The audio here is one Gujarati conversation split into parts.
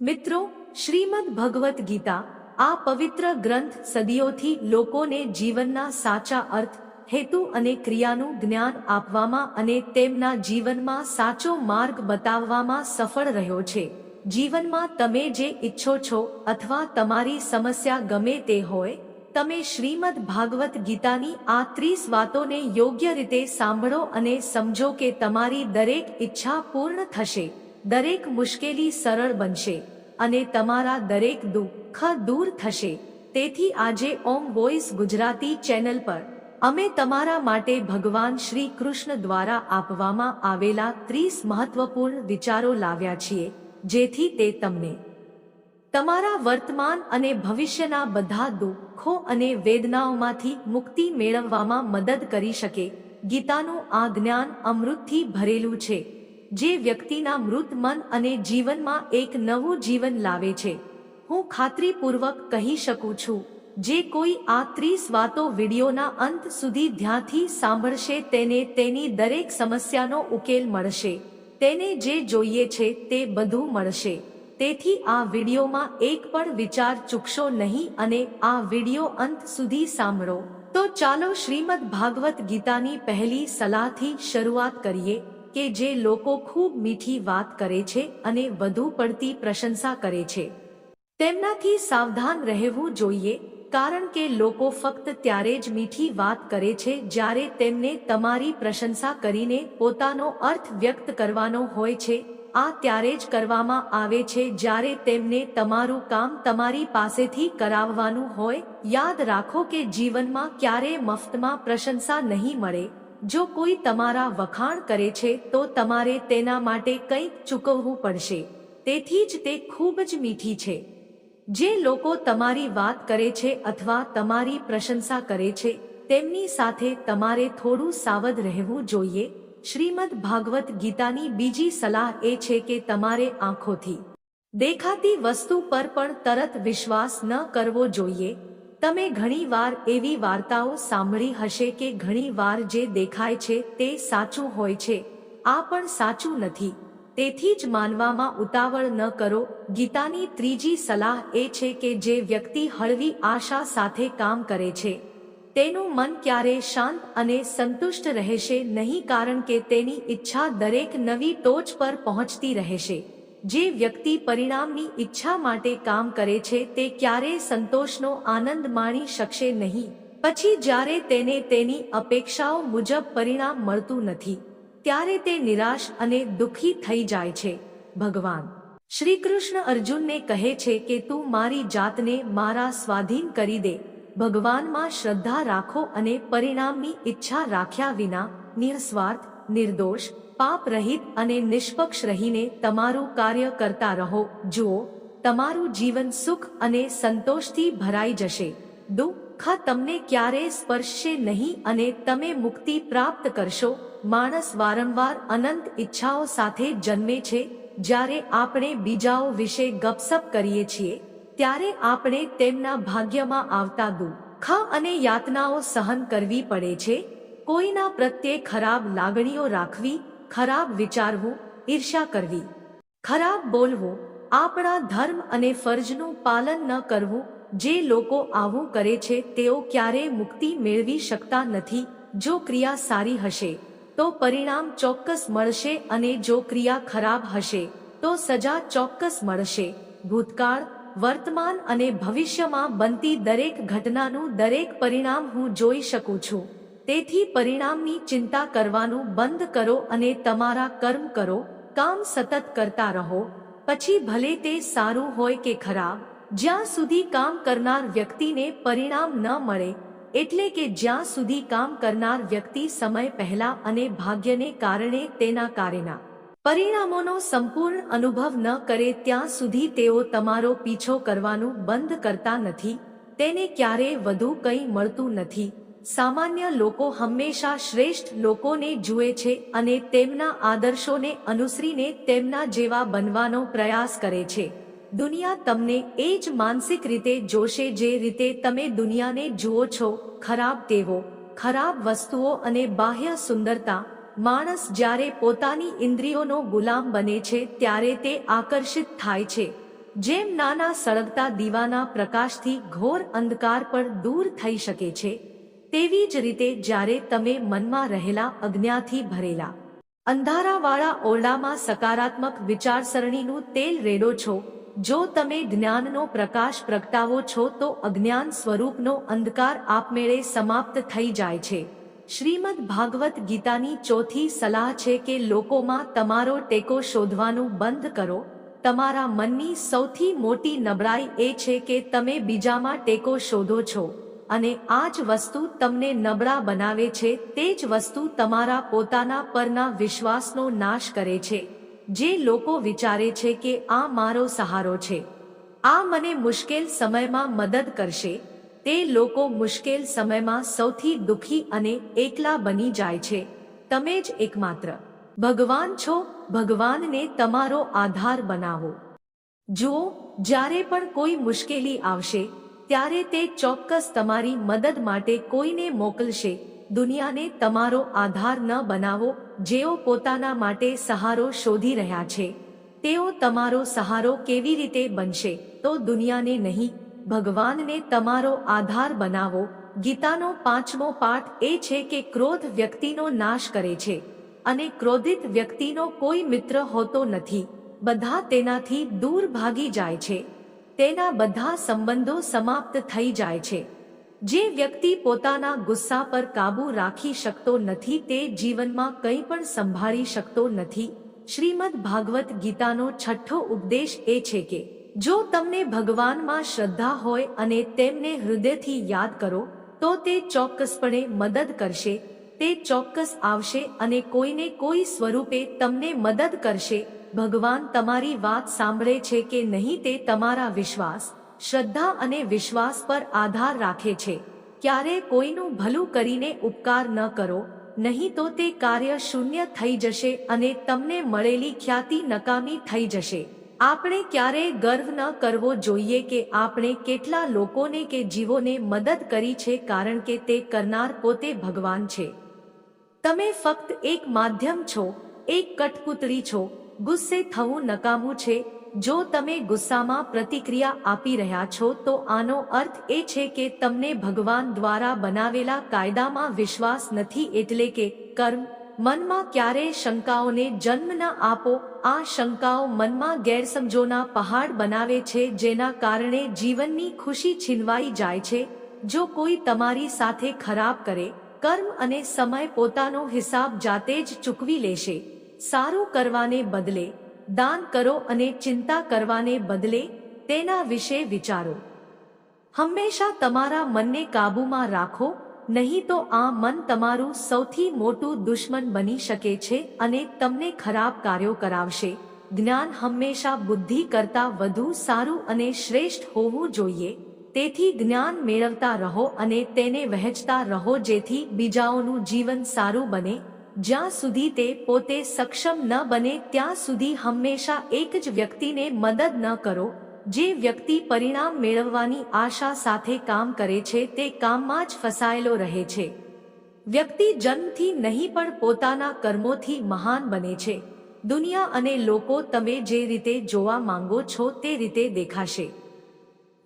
મિત્રો, શ્રીમદ ભગવદ્ ગીતા આ પવિત્ર ગ્રંથ સદીઓથી લોકોને જીવનના સાચા અર્થ, હેતુ અને ક્રિયાનું જ્ઞાન આપવામાં અને તેમના જીવનમાં સાચો માર્ગ બતાવવામાં સફળ રહ્યો છે. જીવનમાં તમે જે ઈચ્છો છો અથવા તમારી સમસ્યા ગમે તે હોય, તમે શ્રીમદ ભાગવત ગીતાની આ ત્રીસ વાતોને યોગ્ય રીતે સાંભળો અને સમજો કે તમારી દરેક ઈચ્છા પૂર્ણ થશે. દરેક મુશ્કેલી સરળ બનશે અને તમારા દરેક દુઃખ દૂર થશે. તેથી આજે ઓમ વોઇસ ગુજરાતી ચેનલ પર અમે તમારા માટે ભગવાન શ્રી કૃષ્ણ દ્વારા આપવામાં આવેલા ત્રીસ મહત્વપૂર્ણ વિચારો લાવ્યા છીએ, જેથી તે તમને તમારા વર્તમાન અને ભવિષ્યના બધા દુઃખો અને વેદનાઓમાંથી મુક્તિ મેળવવામાં મદદ કરી શકે. ગીતાનું આ જ્ઞાન અમૃતથી ભરેલું છે. જે વ્યક્તિના મૃત મન અને જીવનમાં એક નવું જીવન લાવે છે. હું ખાતરીપૂર્વક કહી શકું છું, જે કોઈ આ ત્રીસ વાતો વિડીયોના અંત સુધી ધ્યાનથી સાંભળશે તેને તેની દરેક સમસ્યાનો ઉકેલ મળશે. તેને જે જોઈએ છે તે બધું મળશે. તેથી આ વિડીયોમાં એક પણ વિચાર ચૂકશો નહીં અને આ વીડિયો અંત સુધી સાંભળો. તો ચાલો શ્રીમદ ભાગવત ગીતાની પહેલી સલાહથી શરૂઆત કરીએ. કે જે લોકો ખૂબ મીઠી વાત કરે છે અને વધુ પડતી પ્રશંસા કરે છે. તેમનાથી સાવધાન રહેવું જોઈએ, કારણ કે લોકો ફક્ત ત્યારે જ મીઠી વાત કરે છે જ્યારે તેમને તમારી પ્રશંસા કરીને પોતાનો અર્થ વ્યક્ત કરવાનો હોય છે. આ ત્યારે જ કરવામાં આવે છે જ્યારે તેમને તમારું કામ તમારી પાસેથી કરાવવાનું હોય. યાદ રાખો કે જીવનમાં ક્યારે મફતમાં પ્રશંસા નહીં મળે. જો કોઈ તમારા વખાણ કરે છે, તો તમારે તેના માટે કંઈક ચૂકવવું પડશે. તેથી જ તે ખૂબ જ મીઠી છે. જે લોકો તમારી વાત કરે છે અથવા તમારી પ્રશંસા કરે છે, તેમની સાથે તમારે થોડું સાવધ રહેવું જોઈએ. શ્રીમદ ભાગવત ગીતાની બીજી સલાહ એ છે કે તમારે આંખોથી દેખાતી વસ્તુ પર પણ તરત વિશ્વાસ ન કરવો જોઈએ. તમે ઘણીવાર એવી વાર્તાઓ સાંભળી હશે કે ઘણીવાર જે દેખાય છે તે સાચું હોય છે. આ પણ સાચું નથી. તેથી જ માનવામાં ઉતાવળ ન કરો. ગીતાની ત્રીજી સલાહ એ છે કે જે વ્યક્તિ હળવી આશા સાથે કામ કરે છે, તેનું મન ક્યારે શાંત અને સંતુષ્ટ રહેશે નહીં, કારણ કે તેની ઈચ્છા દરેક નવી ટોચ પર પહોંચતી રહેશે. જે વ્યક્તિ પરિણામની ઈચ્છા માટે કામ કરે છે તે ક્યારેય સંતોષનો આનંદ માણી શકશે નહીં. પછી જ્યારે તેને તેની અપેક્ષાઓ મુજબ પરિણામ મળતું નથી, ત્યારે તે નિરાશ અને દુઃખી થઈ જાય છે. ભગવાન શ્રી કૃષ્ણ અર્જુનને કહે છે કે, તું મારી જાતને મારા સ્વાધીન કરી દે. ભગવાનમાં શ્રદ્ધા રાખો અને પરિણામની ઈચ્છા રાખ્યા વિના નિરસ્વાર્થ નિર્દોષ પાપ રહિત અને નિષ્પક્ષ રહીને તમારું કાર્ય કરતા રહો. જુઓ, તમારું જીવન સુખ અને સંતોષથી ભરાઈ જશે. દુઃખ તમને ક્યારેય સ્પર્શશે નહીં અને તમે મુક્તિ પ્રાપ્ત કરશો. માણસ વારંવાર અનંત ઈચ્છાઓ સાથે જન્મે છે. જ્યારે આપણે બીજાઓ વિશે ગપસપ કરીએ છીએ, ત્યારે આપણે તેમના ભાગ્યમાં આવતા દુઃખ અને યાતનાઓ સહન કરવી પડે છે. કોઈના પ્રત્યે ખરાબ લાગણીઓ રાખવી ખરાબ વિચારવું ઈર્ષા કરવી. ખરાબ બોલવું, આપણા ધર્મ અને ફરજનું પાલન ન કરવું, જે લોકો આવું કરે છે, તેઓ ક્યારેય મુક્તિ મેળવી શકતા નથી, જો ક્રિયા સારી હશે, તો પરિણામ ચોક્કસ મળશે અને જો ક્રિયા ખરાબ હશે, તો સજા ચોક્કસ મળશે. ભૂતકાળ, વર્તમાન અને ભવિષ્યમાં બનતી દરેક ઘટનાનું દરેક પરિણામ હું જોઈ શકું છું. તેથી પરિણામની ચિંતા કરવાનું બંધ કરો અને તમારા કર્મ કરો, કામ સતત કરતા રહો. પછી ભલે તે સારું હોય કે ખરાબ, જ્યાં સુધી કામ કરનાર વ્યક્તિને પરિણામ ન મળે, એટલે કે જ્યાં સુધી કામ કરનાર વ્યક્તિ સમય પહેલા અને ભાગ્યને કારણે તેના કારેના પરિણામોનો સંપૂર્ણ અનુભવ ન કરે ત્યાં સુધી તેઓ તમારો પીછો કરવાનું બંધ કરતા નથી, તેને ક્યારેય વધુ કંઈ મળતું નથી. સામાન્ય લોકો હંમેશા શ્રેષ્ઠ લોકોને જુએ છે અને તેમના આદર્શોને અનુસરીને તેમના જેવા બનવાનો પ્રયાસ કરે છે. દુનિયા તમને એ જ માનસિક રીતે જોશે જે રીતે તમે દુનિયાને જુઓ છો, ખરાબ ટેવો, ખરાબ વસ્તુઓ અને બાહ્ય સુંદરતા. માણસ જ્યારે પોતાની ઇન્દ્રિયોનો ગુલામ બને છે ત્યારે તે આકર્ષિત થાય છે. જેમ નાના સળગતા દીવાના પ્રકાશથી ઘોર અંધકાર પણ દૂર થઈ શકે છે. તેવી જ રીતે જ્યારે તમે મનમાં રહેલા અજ્ઞાથી ભરેલા, અંધારાવાળા ઓરડામાં સકારાત્મક વિચારસરણીનું તેલ રેડો છો, જો તમે જ્ઞાનનો પ્રકાશ પ્રગટાવો છો તો અજ્ઞાન સ્વરૂપનો અંધકાર આપમેળે સમાપ્ત થઈ જાય છે. શ્રીમદ ભાગવત ગીતાની ચોથી સલાહ છે કે લોકોમાં તમારો ટેકો શોધવાનું બંધ કરો. તમારા મનની સૌથી મોટી નબળાઈ એ છે કે તમે બીજામાં ટેકો શોધો છો. અને આ જ વસ્તુ તમને નબળા બનાવે છે, તે જ વસ્તુ તમારા પોતાના પરના વિશ્વાસનો નાશ કરે છે. જે લોકો વિચારે છે કે આ મારો સહારો છે. આ મને મુશ્કેલ સમયમાં મદદ કરશે. તે લોકો મુશ્કેલ સમયમાં સૌથી દુઃખી અને એકલા બની જાય છે. તમે જ એકમાત્ર. ભગવાન છો, ભગવાનને તમારો આધાર બનાવો. જુઓ, જ્યારે પણ કોઈ મુશ્કેલી આવશે ત્યારે તે ચોક્કસ તમારી મદદ માટે કોઈને મોકલશે. દુનિયાને તમારો આધાર ન બનાવો, જેઓ પોતાના માટે સહારો શોધી રહ્યા છે. તેઓ તમારો સહારો કેવી રીતે બનશે, તો દુનિયાને નહીં. ભગવાનને તમારો આધાર બનાવો. ગીતાનો પાંચમો પાઠ એ છે કે ક્રોધ વ્યક્તિનો નાશ કરે છે, અને ક્રોધિત વ્યક્તિનો કોઈ મિત્ર હોતો નથી. બધા તેનાથી દૂર ભાગી જાય છે. તેના બધા સંબંધો સમાપ્ત થઈ જાય છે. જે વ્યક્તિ પોતાના ગુસ્સા પર કાબુ રાખી શકતો નથી તે જીવનમાં કંઈ પણ સંભાળી શકતો નથી. શ્રીમદ ભાગવત ગીતાનો છઠ્ઠો ઉપદેશ એ છે કે, જો તમને ભગવાનમાં શ્રદ્ધા હોય અને તેમને હૃદયથી યાદ કરો, તો તે ચોક્કસપણે મદદ કરશે. તે ચોક્કસ આવશે અને કોઈને કોઈ સ્વરૂપે તમને મદદ કરશે. ભગવાન તમારી વાત સાંભળે છે કે નહીં તે તમારા વિશ્વાસ, શ્રદ્ધા અને વિશ્વાસ પર આધાર રાખે છે. ક્યારે કોઈનું ભલું કરીને ઉપકાર ન કરો, નહીં તો તે કાર્ય શૂન્ય થઈ જશે અને તમને મળેલી ખ્યાતિ નકામી થઈ જશે. આપણે ક્યારેય ગર્વ ન કરવો જોઈએ કે આપણે કેટલા લોકોને કે જીવોને મદદ કરી છે કારણ કે તે કરનાર પોતે ભગવાન છે. તમે ફક્ત એક માધ્યમ છો, એક કઠપુતળી છો, ગુસ્સે થવું નકામું છે. જો તમે ગુસ્સામાં પ્રતિક્રિયા આપી રહ્યા છો, તો આનો અર્થ એ છે કે તમને ભગવાન દ્વારા બનાવેલા કાયદામાં વિશ્વાસ નથી એટલે કે કર્મ. મનમાં ક્યારેય શંકાઓને જન્મ ન આપો. આ શંકાઓ મનમાં ગેરસમજોના પહાડ બનાવે છે, જેના કારણે જીવનની ખુશી છીનવાઈ જાય છે. જો કોઈ તમારી સાથે ખરાબ કરે કર્મ અને સમય પોતાનો હિસાબ જાતે જ ચૂકવી લેશે. સારું કરવાને બદલે, દાન કરો અને ચિંતા કરવાને બદલે, તેના વિશે વિચારો. હંમેશા તમારા મનને કાબૂમાં રાખો, નહીં તો આ મન તમારું સૌથી મોટું દુશ્મન બની શકે છે અને તમને ખરાબ કાર્યો કરાવશે. જ્ઞાન હંમેશા બુદ્ધિ કરતાં વધુ સારું અને શ્રેષ્ઠ હોવું જોઈએ. તેથી જ્ઞાન મેળવતા રહો અને તેને વહેંચતા રહો જેથી બીજાઓનું જીવન સારું બને. જ્યાં સુધી તે પોતે સક્ષમ ન બને, ત્યાં સુધી હંમેશા એક જ વ્યક્તિને મદદ ન કરો. જે વ્યક્તિ પરિણામ મેળવવાની આશા સાથે કામ કરે છે, તે કામમાં જ ફસાયેલો રહે છે. વ્યક્તિ જન્મથી નહીં પણ પોતાના કર્મોથી મહાન બને છે. દુનિયા અને લોકો તમે જે રીતે જોવા માંગો છો, તે રીતે દેખાશે.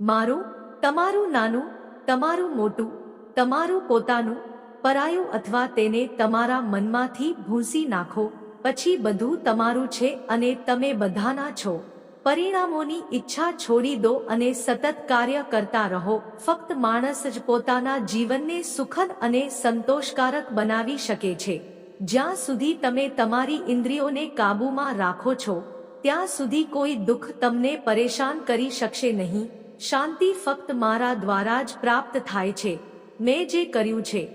મારું તમારું નાનું, તમારું મોટું, તમારું પોતાનું, પરાયું અથવા તેને તમારા મનમાંથી ભૂંસી નાખો, પછી બધું તમારું છે અને તમે બધાના છો. પરિણામોની ઈચ્છા છોડી દો અને સતત કાર્ય કરતા રહો. ફક્ત માણસ જ પોતાના જીવનને સુખદ અને સંતોષકારક બનાવી શકે છે. જ્યાં સુધી તમે તમારી ઇન્દ્રિયોને કાબૂમાં રાખો છો, ત્યાં સુધી કોઈ દુઃખ તમને પરેશાન કરી શકશે નહીં. શાંતિ ફક્ત મારા દ્વારા જ પ્રાપ્ત થાય છે. મેં જે કર્યું છે.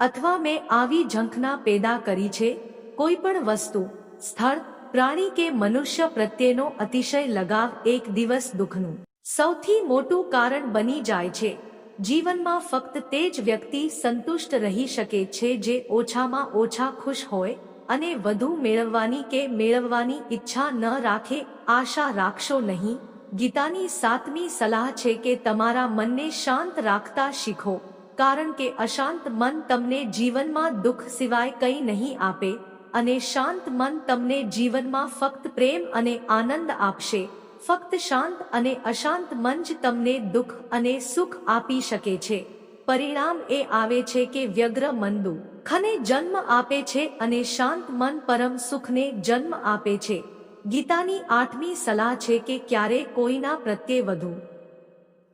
અથવા મેં આવી ઝંખના પેદા કરી છે. કોઈ પણ વસ્તુ, સ્થળ, પ્રાણી કે મનુષ્ય પ્રત્યેનો અતિશય લગાવ એક દિવસ દુઃખનું સૌથી મોટું કારણ બની જાય છે. જીવનમાં ફક્ત તે જ વ્યક્તિ સંતુષ્ટ રહી શકે છે જે ઓછામાં ઓછા ખુશ હોય અને વધુ મેળવવાની કે મેળવવાની ઈચ્છા ન રાખે, આશા રાખશો નહીં. ગીતાની સાતમી સલાહ છે કે તમારા મનને શાંત રાખતા શીખો, કારણ કે અશાંત મન તમને જીવનમાં દુઃખ સિવાય કંઈ નહીં આપે અને શાંત મન તમને જીવનમાં ફક્ત પ્રેમ અને આનંદ આપશે. ફક્ત શાંત અને અશાંત મન જ તમને દુઃખ અને સુખ આપી શકે છે. પરિણામ એ આવે છે કે વ્યગ્ર મંદુ. ખને જન્મ આપે છે અને શાંત મન પરમ સુખને જન્મ આપે છે. ગીતાની આઠમી સલાહ છે કે ક્યારે કોઈના પ્રત્યે વધુ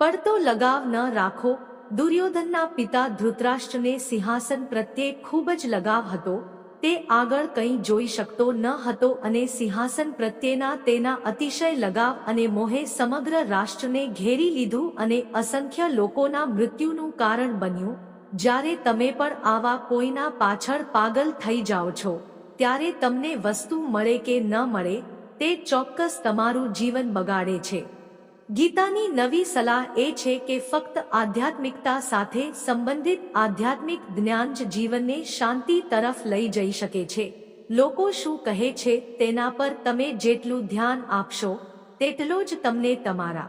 પડતો લગાવ ન રાખો. દુર્યોધનના પિતા ધૃતરાષ્ટ્રને સિંહાસન પ્રત્યે ખૂબ જ લગાવ હતો. તે આગળ કંઈ જોઈ શકતો ન હતો અને સિંહાસન પ્રત્યેના તેના અતિશય લગાવ અને મોહે સમગ્ર રાષ્ટ્રને ઘેરી લીધું અને અસંખ્ય લોકોના મૃત્યુનું કારણ બન્યું. જ્યારે તમે પણ આવા કોઈના પાછળ પાગલ થઈ જાઓ છો, ત્યારે તમને વસ્તુ મળે કે ન મળે તે ચોક્કસ તમારું જીવન બગાડે છે. ગીતાની નવી સલાહ એ છે કે ફક્ત આધ્યાત્મિકતા સાથે સંબંધિત આધ્યાત્મિક જ્ઞાન જ જીવનને શાંતિ તરફ લઈ જઈ શકે છે. લોકો શું કહે છે તેના પર તમે જેટલું ધ્યાન આપશો, તેટલો જ તમને તમારા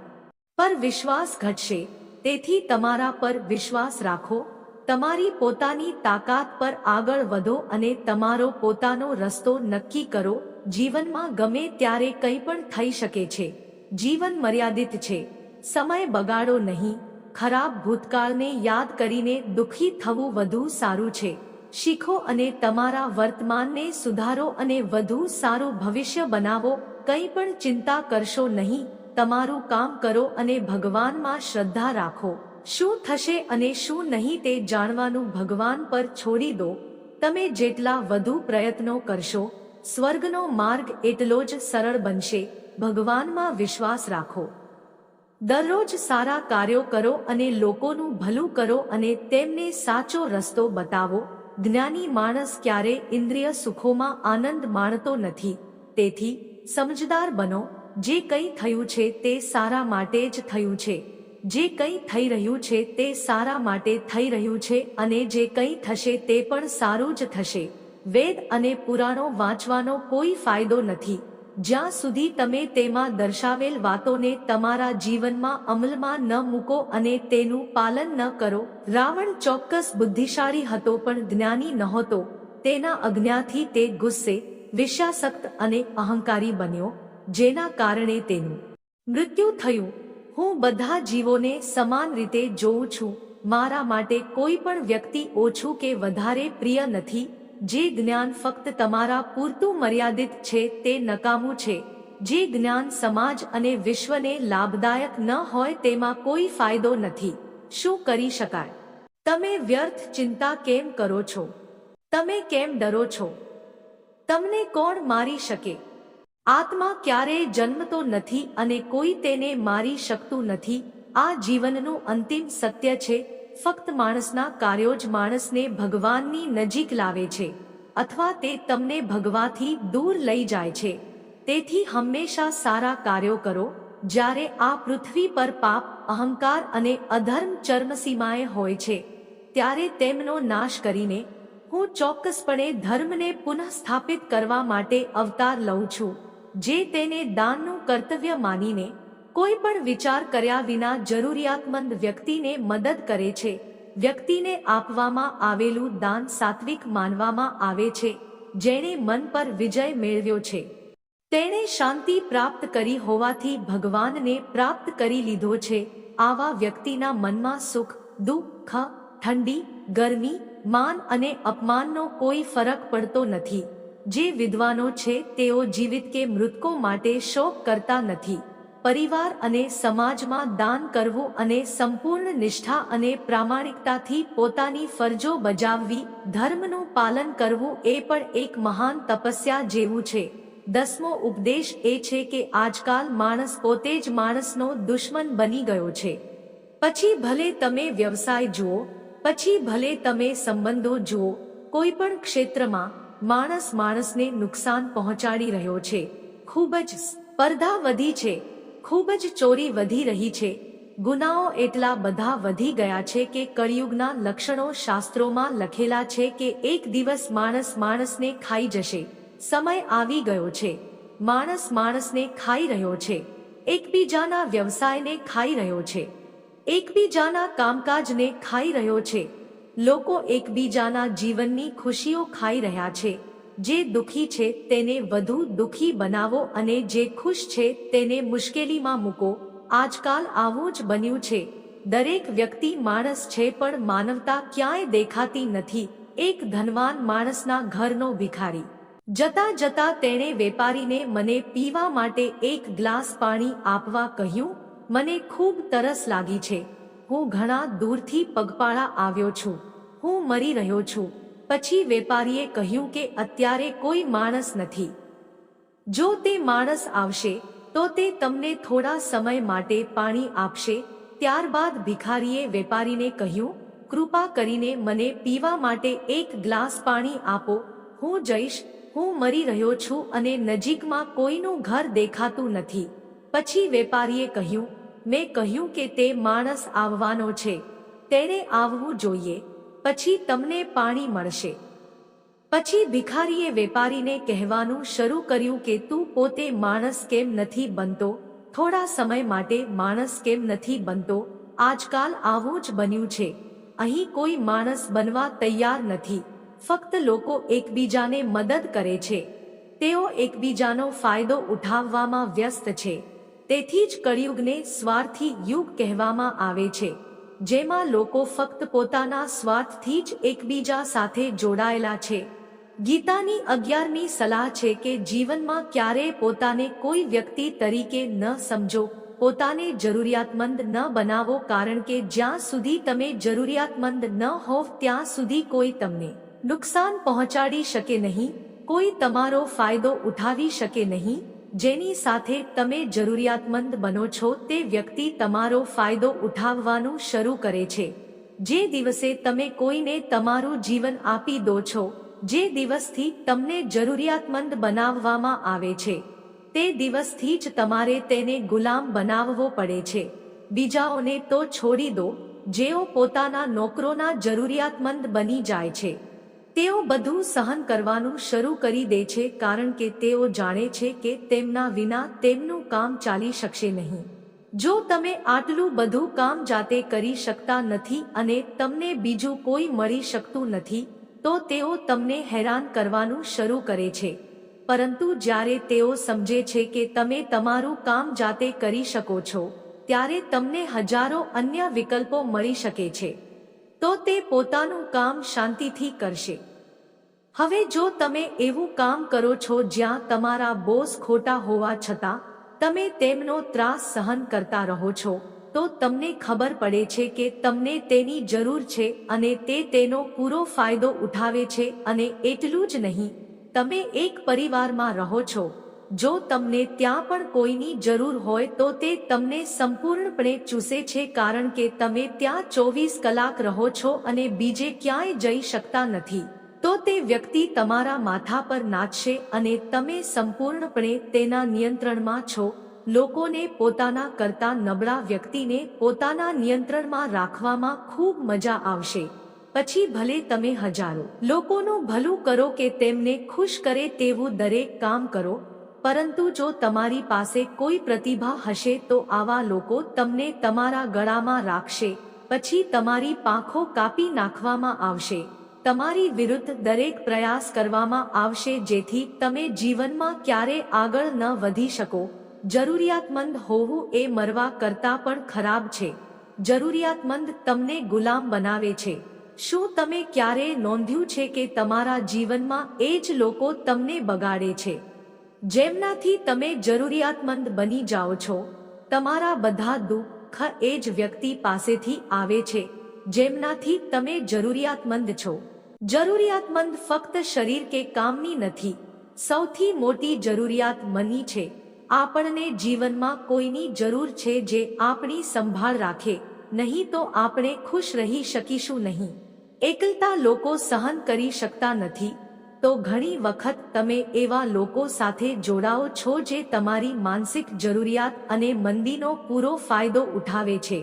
પર વિશ્વાસ ઘટશે. તેથી તમારા પર વિશ્વાસ રાખો, તમારી પોતાની તાકાત પર આગળ વધો અને તમારો પોતાનો રસ્તો નક્કી કરો. જીવનમાં ગમે ત્યારે કંઈ પણ થઈ શકે છે. જીવન મર્યાદિત છે. સમય બગાડો નહીં. ખરાબ ભૂતકાળને યાદ કરીને દુઃખી થવું વધુ સારું છે. શીખો અને તમારા વર્તમાનને સુધારો અને વધુ સારું ભવિષ્ય બનાવો. કંઈ પણ ચિંતા કરશો નહીં. તમારું કામ કરો અને ભગવાનમાં શ્રદ્ધા રાખો. શું થશે અને શું નહીં તે જાણવાનું ભગવાન પર છોડી દો. તમે જેટલા વધુ પ્રયત્નો કરશો સ્વર્ગનો માર્ગ એટલો જ સરળ બનશે. ભગવાનમાં વિશ્વાસ રાખો. દરરોજ સારા કાર્યો કરો અને લોકોનું ભલું કરો અને તેમને સાચો રસ્તો બતાવો. જ્ઞાની માણસ ક્યારે ઇન્દ્રિય સુખોમાં આનંદ માણતો નથી. તેથી, સમજદાર બનો. જે કંઈ થયું છે તે સારા માટે જ થયું છે. જે કંઈ થઈ રહ્યું છે તે સારા માટે થઈ રહ્યું છે અને જે કંઈ થશે તે પણ સારું જ થશે. વેદ અને પુરાણો વાંચવાનો કોઈ ફાયદો નથી. જ્યાં સુધી તમે તેમાં દર્શાવેલ વાતોને તમારા જીવનમાં અમલમાં ન મૂકો અને તેનું પાલન ન કરો. રાવણ ચોક્કસ બુદ્ધિશાળી હતો પણ જ્ઞાની નહોતો. તેના અજ્ઞાથી તે ગુસ્સે વિશ્વાસક્ત અને અહંકારી બન્યો, જેના કારણે તેનું મૃત્યુ થયું. હું બધા જીવોને સમાન રીતે જોઉં છું. મારા માટે કોઈ પણ વ્યક્તિ ઓછું કે વધારે પ્રિય નથી. જે જ્ઞાન ફક્ત તમારા પૂરતું મર્યાદિત છે તે નકામું છે. જે જ્ઞાન સમાજ અને વિશ્વને લાભદાયક ન હોય તેમાં કોઈ ફાયદો નથી. શું કરી શકાય? તમે વ્યર્થ ચિંતા કેમ કરો છો? તમે કેમ ડરો છો? તમને કોણ મારી શકે? આત્મા ક્યારેય જન્મતો નથી અને કોઈ તેને મારી શકતું નથી. આ જીવનનું અંતિમ સત્ય છે ફક્ત માણસના કાર્યો જ માણસને ભગવાનની નજીક લાવે છે, અથવા તે તમને ભગવાથી દૂર લઈ જાય છે. તેથી હંમેશા સારા કાર્યો કરો, જ્યારે આ પૃથ્વી પર પાપ, અહંકાર અને અધર્મ ચર્મસીમાએ હોય છે. ત્યારે તેમનો નાશ કરીને, હું ચોક્કસપણે ધર્મને પુનઃસ્થાપિત કરવા માટે અવતાર લઉં છું, જે તેને દાનનું કર્તવ્ય માનીને કોઈ પણ વિચાર કર્યા વિના જરૂરિયાતમંદ વ્યક્તિને મદદ કરે છે. વ્યક્તિને આપવામાં આવેલું દાન સાત્વિક માનવામાં આવે છે, જેણે મન પર વિજય મેળવ્યો છે. તેણે શાંતિ પ્રાપ્ત કરી હોવાથી ભગવાનને પ્રાપ્ત કરી લીધો છે. આવા વ્યક્તિના મનમાં સુખ, દુઃખ, ઠંડી, ગરમી, માન અને અપમાનનો કોઈ ફરક પડતો નથી. જે વિદ્વાનો છે, તેઓ જીવિત કે મૃતકો માટે શોક કરતા નથી. પરિવાર અને સમાજમાં દાન કરવું અને સંપૂર્ણ નિષ્ઠા અને પ્રામાણિકતાથી પોતાની ફરજો બજાવવી, ધર્મનું પાલન કરવું એ પણ એક મહાન તપસ્યા જેવું છે. દસમો ઉપદેશ એ છે કે આજકાલ માણસ પોતે જ માણસનો દુશ્મન બની ગયો છે. પછી ભલે તમે વ્યવસાય જુઓ, પછી ભલે તમે સંબંધો જુઓ, કોઈ પણ ક્ષેત્રમાં માણસ માણસને નુકસાન પહોંચાડી રહ્યો છે. ખૂબ જ સ્પર્ધા વધી છે. ખૂબ જ ચોરી વધી રહી છે. ગુનાઓ એટલા બધા વધી ગયા છે કે કળિયુગના લક્ષણો શાસ્ત્રોમાં લખેલા છે કે એક દિવસ માણસ માણસને ખાઈ જશે. સમય આવી ગયો છે. માણસ માણસને ખાઈ રહ્યો છે. એકબીજાના વ્યવસાયને ખાઈ રહ્યો છે. એકબીજાના કામકાજને ખાઈ રહ્યો છે. લોકો એકબીજાના જીવનની ખુશીઓ ખાઈ રહ્યા છે. જે દુખી છે તેને વધુ દુખી બનાવો અને જે ખુશ છે તેને મુશ્કેલીમાં મૂકો. આજકાલ આવું જ બન્યું છે. દરેક વ્યક્તિ માણસ છે પણ માનવતા ક્યાંય દેખાતી નથી. એક ધનવાન માણસના ઘરનો ભિખારી. જતા જતા તેણે વેપારીને મને પીવા માટે એક ગ્લાસ પાણી આપવા કહ્યું. મને ખૂબ તરસ લાગી છે. હું ઘણા દૂરથી પગપાળા આવ્યો છું. હું મરી રહ્યો છું. પછી વેપારીએ કહ્યું કે અત્યારે કોઈ માણસ નથી. જો તે માણસ આવશે, તો તે તમને થોડા સમય માટે પાણી આપશે, ત્યારબાદ ભિખારીએ વેપારીને કહ્યું, કૃપા કરીને મને પીવા માટે એક ગ્લાસ પાણી આપો, હું જઈશ, હું મરી રહ્યો છું અને નજીકમાં કોઈનું ઘર દેખાતું નથી. પછી વેપારીએ કહ્યું, મેં કહ્યું કે તે માણસ આવવાનો છે, તેણે આવવું જોઈએ. પછી તમને પાણી મળશે. પછી ભિખારીએ વેપારીને કહેવાનું શરૂ કર્યું કે તું પોતે માણસ કેમ નથી બનતો? થોડા સમય માટે માણસ કેમ નથી બનતો? આજકાલ આવું જ બન્યું છે. અહીં કોઈ માણસ બનવા તૈયાર નથી. ફક્ત લોકો એકબીજાને મદદ કરે છે. તેઓ એકબીજાનો ફાયદો ઉઠાવવામાં વ્યસ્ત છે. તેથી જ કળિયુગને સ્વાર્થી યુગ કહેવામાં આવે છે. જેમાં લોકો ફક્ત પોતાના સ્વાર્થથી જ એકબીજા સાથે જોડાયેલા છે. ગીતાની અગિયારમી સલાહ છે કે જીવનમાં ક્યારેય પોતાને કોઈ વ્યક્તિ તરીકે ન સમજો, પોતાને જરૂરિયાતમંદ ન બનાવો કારણ કે જ્યાં સુધી તમે જરૂરિયાતમંદ ન હોવ ત્યાં સુધી કોઈ તમને નુકસાન પહોંચાડી શકે નહીં, કોઈ તમારો ફાયદો ઉઠાવી શકે નહીં જેની સાથે તમે જરૂરિયાતમંદ બનો છો, તે વ્યક્તિ તમારો ફાયદો ઉઠાવવાનું શરૂ કરે છે. જે દિવસે તમે કોઈને તમારું જીવન આપી દો છો, જે દિવસથી તમને જરૂરિયાતમંદ બનાવવામાં આવે છે, તે દિવસથી જ તમારે તેને ગુલામ બનાવવો પડે છે. બીજાઓને તો છોડી દો, જેઓ પોતાના નોકરોના જરૂરિયાતમંદ બની જાય છે. તેઓ બધું સહન કરવાનું શરૂ કરી દે છે કારણ કે તેઓ જાણે છે કે તેમના વિના તેમનું કામ ચાલી શકશે નહીં. જો તમે આટલું બધું કામ જાતે કરી શકતા નથી અને તમને બીજું કોઈ મળી શકતું નથી, તો તેઓ તમને હેરાન કરવાનું શરૂ કરે છે. પરંતુ જ્યારે તેઓ સમજે છે કે તમે તમારું કામ જાતે કરી શકો છો, ત્યારે તમને હજારો અન્ય વિકલ્પો મળી શકે છે. તો તે પોતાનું કામ શાંતિથી કરશે. હવે જો તમે એવું કામ કરો છો જ્યાં તમારા બોસ ખોટા હોવા છતાં તમે તેમનો ત્રાસ સહન કરતા રહો છો, તો તમને ખબર પડે છે કે તમને તેની જરૂર છે અને તે તેનો પૂરો ફાયદો ઉઠાવે છે અને એટલું જ નહીં, તમે એક પરિવારમાં રહો છો. જો તમને ત્યાં પણ કોઈની જરૂર હોય તો તે તમને સંપૂર્ણપણે ચૂસે છે કારણ કે તમે ત્યાં ચોવીસ કલાક રહો છો અને બીજે ક્યાંય જઈ શકતા નથી. તો તે વ્યક્તિ તમારા માથા પર નાચશે અને તમે સંપૂર્ણપણે તેના નિયંત્રણમાં છો. લોકોને પોતાના કરતા નબળા વ્યક્તિને પોતાના નિયંત્રણમાં રાખવામાં ખૂબ મજા આવશે. પછી ભલે તમે હજારો લોકોનું ભલું કરો કે તેમને ખુશ કરે તેવું દરેક કામ કરો પરંતુ જો તમારી પાસે કોઈ પ્રતિભા હશે તો આવા લોકો તમને તમારા ગળામાં રાખશે, પછી તમારી પાંખો કાપી નાખવામાં આવશે. તમારી વિરુદ્ધ દરેક પ્રયાસ કરવામાં આવશે જેથી તમે જીવનમાં ક્યારે આગળ ન વધી શકો. જરૂરિયાતમંદ હોવું એ મરવા કરતાં પણ ખરાબ છે. જરૂરિયાતમંદ તમને ગુલામ બનાવે છે. શું તમે ક્યારે નોંધ્યું છે કે તમારા જીવનમાં એ જ લોકો તમને બગાડે છે? જેમનાથી તમે જરૂરિયાતમંદ બની જાઓ છો, તમારા બધા દુઃખ એ જ વ્યક્તિ પાસેથી આવે છે, જેમનાથી તમે જરૂરિયાતમંદ છો. જરૂરિયાતમંદ ફક્ત શરીર કે કામની નથી, સૌથી મોટી જરૂરિયાત મની છે, આપણને જીવનમાં કોઈની જરૂર છે જે આપણી સંભાળ રાખે, નહીં તો આપણે ખુશ રહી શકીશું નહીં. એકલતા લોકો સહન કરી શકતા નથી. તો ઘણી વખત તમે એવા લોકો સાથે જોડાઓ છો જે તમારી માનસિક જરૂરિયાત અને મંદીનો પૂરો ફાયદો ઉઠાવે છે.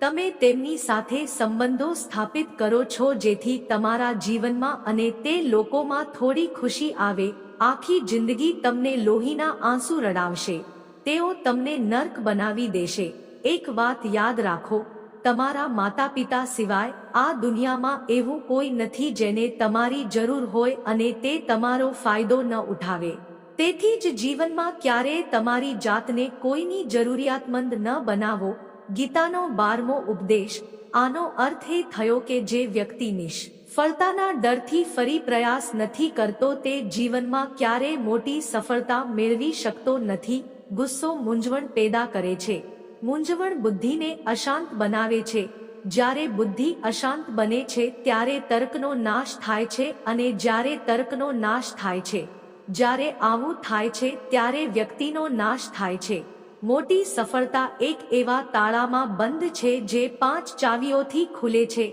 તમે તેમની સાથે સંબંધો સ્થાપિત કરો છો જેથી તમારા જીવનમાં અને તે લોકોમાં થોડી ખુશી આવે, આખી જિંદગી તમને લોહીના આંસુ રડાવશે. તેઓ તમને નર્ક બનાવી દેશે. એક વાત યાદ રાખો તમારા માતા પિતા સિવાય આ દુનિયામાં એવું કોઈ નથી જેને તમારી જરૂર હોય અને તે તમારો ફાયદો ન ઉઠાવે. તેથી જ જીવનમાં ક્યારેય તમારી જાતને કોઈની જરૂરિયાતમંદ ન બનાવો. ગીતાનો બારમો ઉપદેશ, આનો અર્થ એ થયો કે જે વ્યક્તિ ફળતાના ડરથી ફરી પ્રયાસ નથી કરતો તે જીવનમાં ક્યારેય મોટી સફળતા મેળવી શકતો નથી, ગુસ્સો મૂંઝવણ પેદા કરે છે. મૂંઝવણ બુદ્ધિને અશાંત બનાવે છે. જ્યારે બુદ્ધિ અશાંત બને છે, ત્યારે તર્કનો નાશ થાય છે અને જ્યારે તર્કનો નાશ થાય છે, જ્યારે આવું થાય છે, ત્યારે વ્યક્તિનો નાશ થાય છે. મોટી સફળતા એક એવા તાળામાં બંધ છે જે પાંચ ચાવીઓથી ખુલે છે.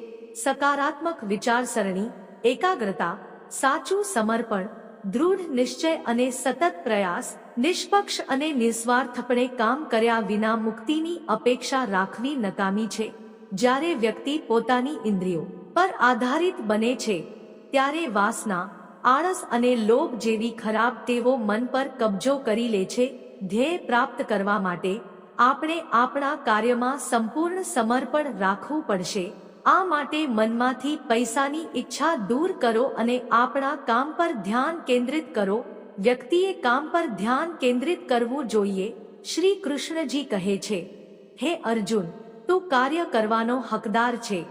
સકારાત્મક વિચારસરણી, એકાગ્રતા, સાચું સમર્પણ, દૃઢ નિશ્ચય અને સતત પ્રયાસ નિષ્પક્ષ અને નિસ્વાર્થપણે કામ કર્યા વિના મુક્તિની અપેક્ષા રાખવી નકામી છે. જ્યારે વ્યક્તિ પોતાની ઇન્દ્રિયો પર આધારિત બને છે, ત્યારે વાસના, આળસ અને લોભ જેવી ખરાબ ટેવો મન પર કબજો કરી લે છે, ધ્યેય પ્રાપ્ત કરવા માટે આપણે આપણા કાર્યમાં સંપૂર્ણ સમર્પણ રાખવું પડશે. આ માટે મનમાંથી પૈસાની ઈચ્છા દૂર કરો અને આપણા કામ પર ધ્યાન કેન્દ્રિત કરો. વ્યક્તિએ કામ પર ધ્યાન કેન્દ્રિત કરવું જોઈએ, શ્રી કૃષ્ણજી કહે છે, હે અર્જુન, તું કાર્ય કરવાનો હકદાર છે.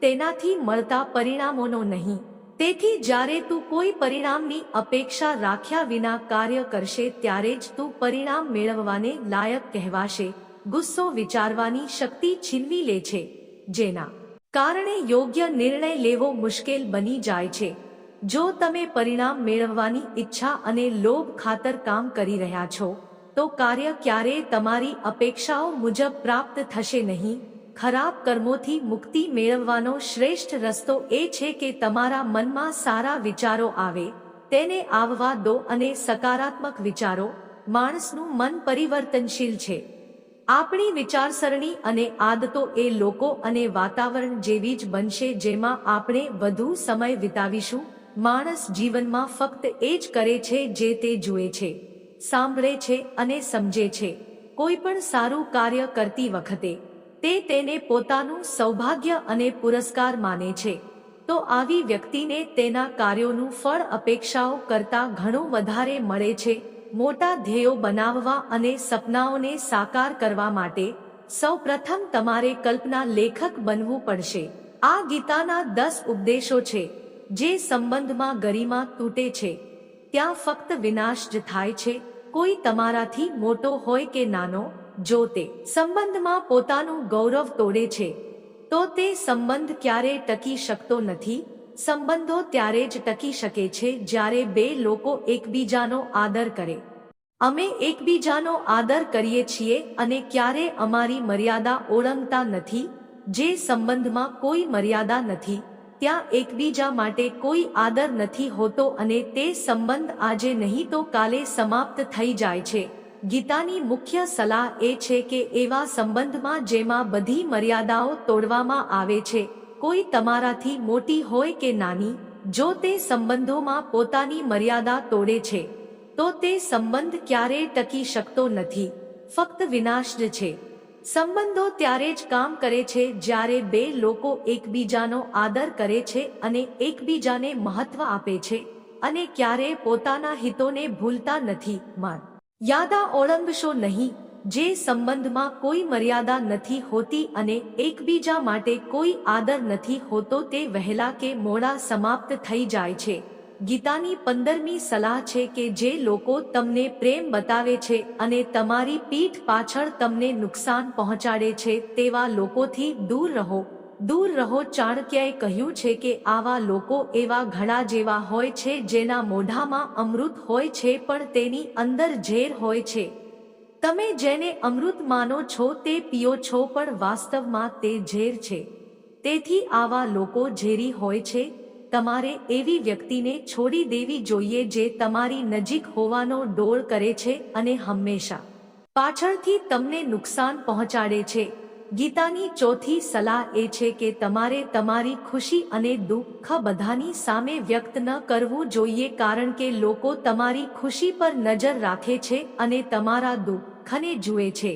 તેનાથી મળતા પરિણામોનો નહીં. તેથી જ્યારે તું કોઈ પરિણામની અપેક્ષા રાખ્યા વિના કાર્ય કરશે, ત્યારે જ તું પરિણામ મેળવવાને લાયક કહેવાશે. ગુસ્સો વિચારવાની શક્તિ છીનવી લે છે. જેના કારણે યોગ્ય નિર્ણય લેવો મુશ્કેલ બની જાય છે. જો તમે પરિણામ મેળવવાની ઈચ્છા અને લોભ ખાતર કામ કરી રહ્યા છો, તો કાર્ય ક્યારેય તમારી અપેક્ષાઓ મુજબ પ્રાપ્ત થશે નહીં. ખરાબ કર્મોથી મુક્તિ મેળવવાનો શ્રેષ્ઠ રસ્તો એ છે કે તમારા મનમાં સારા વિચારો આવે, તેને આવવા દો અને સકારાત્મક વિચારો. માણસનું મન પરિવર્તનશીલ છે. આપણી વિચારસરણી અને આદતો એ લોકો અને વાતાવરણ જેવી જ બનશે જેમાં આપણે વધુ સમય વિતાવીશું. માણસ જીવનમાં ફક્ત એ જ કરે છે જે તે જુએ છે, સાંભળે છે અને સમજે છે. કોઈ પણ સારું કાર્ય કરતી વખતે, તે તેને પોતાનું સૌભાગ્ય અને પુરસ્કાર માને છે. તો આવી વ્યક્તિને તેના કાર્યોનું ફળ અપેક્ષાઓ કરતા ઘણું વધારે મળે છે. મોટા ધ્યેયો બનાવવા અને સપનાઓને સાકાર કરવા માટે, સૌપ્રથમ તમારે કલ્પના લેખક બનવું પડશે. આ ગીતાના દસ ઉપદેશો છે. જે સંબંધમાં ગરિમા તૂટે છે, ત્યાં ફક્ત વિનાશ જ થાય છે. કોઈ તમારાથી મોટો હોય કે નાનો, જો તે સંબંધમાં પોતાનું ગૌરવ તોડે છે, તો તે સંબંધ ક્યારે ટકી શકતો નથી. સંબંધો ત્યારે જ ટકી શકે છે જ્યારે બે લોકો એકબીજાનો આદર કરે. અમે એકબીજાનો આદર કરીએ છીએ અને ક્યારે અમારી મર્યાદા ઓળંગતા નથી, જે સંબંધમાં કોઈ મર્યાદા નથી. ત્યાં એકબીજા માટે કોઈ આદર નથી હોતો અને તે સંબંધ આજે નહીં તો કાલે સમાપ્ત થઈ જાય છે. ગીતાની મુખ્ય સલાહ એ છે કે એવા સંબંધમાં જેમાં બધી મર્યાદાઓ તોડવામાં આવે છે, કોઈ તમારાથી મોટી હોય કે નાની, જો તે સંબંધોમાં પોતાની મર્યાદા તોડે છે, તો તે સંબંધ ક્યારેય ટકી શકતો નથી, ફક્ત વિનાશ જ છે. સંબંધો ત્યારે જ કામ કરે છે જ્યારે બે લોકો એકબીજાનો આદર કરે છે અને એકબીજાને મહત્વ આપે છે અને ક્યારેય પોતાના હિતોને ભૂલતા નથી. માન. યાદા ઓળંગશો નહીં. જે સંબંધમાં કોઈ મર્યાદા નથી હોતી અને એકબીજા માટે કોઈ આદર નથી હોતો તે વહેલા કે મોડા સમાપ્ત થઈ જાય છે. ગીતાની પંદરમી સલાહ છે કે જે લોકો તમને પ્રેમ બતાવે છે અને તમારી પીઠ પાછળ તમને નુકસાન પહોંચાડે છે તેવા લોકોથી દૂર રહો. દૂર રહો ચાણક્યએ કહ્યું છે કે આવા લોકો એવા ઘડા જેવા હોય છે જેના મોઢામાં અમૃત હોય છે પણ તેની અંદર ઝેર હોય છે. તમે જેને અમૃત માનો છો તે પીઓ છો પણ વાસ્તવમાં તે ઝેર છે. તેથી આવા લોકો ઝેરી હોય છે તમારે એવી વ્યક્તિને છોડી દેવી જોઈએ જે તમારી નજીક હોવાનો ડોળ કરે છે અને હંમેશા પાછળથી તમને નુકસાન પહોંચાડે છે. ગીતાની ચોથી સલાહ એ છે કે તમારે તમારી ખુશી અને દુઃખ બધાની સામે વ્યક્ત ન કરવું જોઈએ કારણ કે લોકો તમારી ખુશી પર નજર રાખે છે અને તમારા દુઃખને જુએ છે.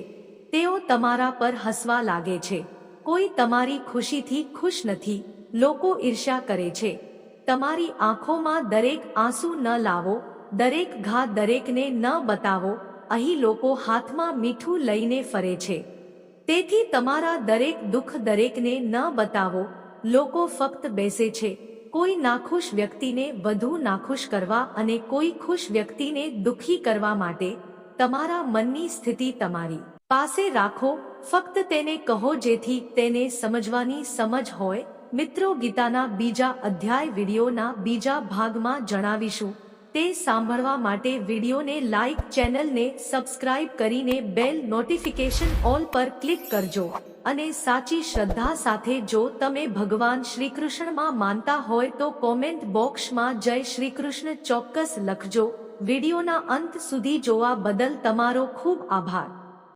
તેઓ તમારા પર હસવા લાગે છે. કોઈ તમારી ખુશીથી ખુશ નથી. લોકો ઈર્ષ્યા કરે છે. તમારી આંખોમાં દરેક આંસુ ન લાવો, દરેક ઘા દરેકને ન બતાવો, અહીં લોકો હાથમાં મીઠું લઈને ફરે છે. તેથી તમારા દરેક દુઃખ દરેકને ન બતાવો, લોકો ફક્ત બેસે છે. કોઈ નાખુશ વ્યક્તિને વધુ નાખુશ કરવા અને કોઈ ખુશ વ્યક્તિને દુઃખી કરવા માટે, તમારા મનની સ્થિતિ તમારી પાસે રાખો, ફક્ત તેને કહો જેથી તેને સમજવાની સમજ હોય. મિત્રો ગીતાના બીજા અધ્યાય વિડીયોના બીજા ભાગમાં જણાવીશું. તે સાંભળવા માટે વિડીયોને લાઇક ચેનલને સબસ્ક્રાઇબ કરીને બેલ નોટિફિકેશન ઓલ પર ક્લિક કરજો. અને સાચી શ્રદ્ધા સાથે જો તમે ભગવાન શ્રી કૃષ્ણમાં માનતા હોય તો કોમેન્ટ બોક્સમાં જય શ્રી કૃષ્ણ ચોક્કસ લખજો. વિડીયોના અંત સુધી જોવા બદલ તમારો ખૂબ આભાર.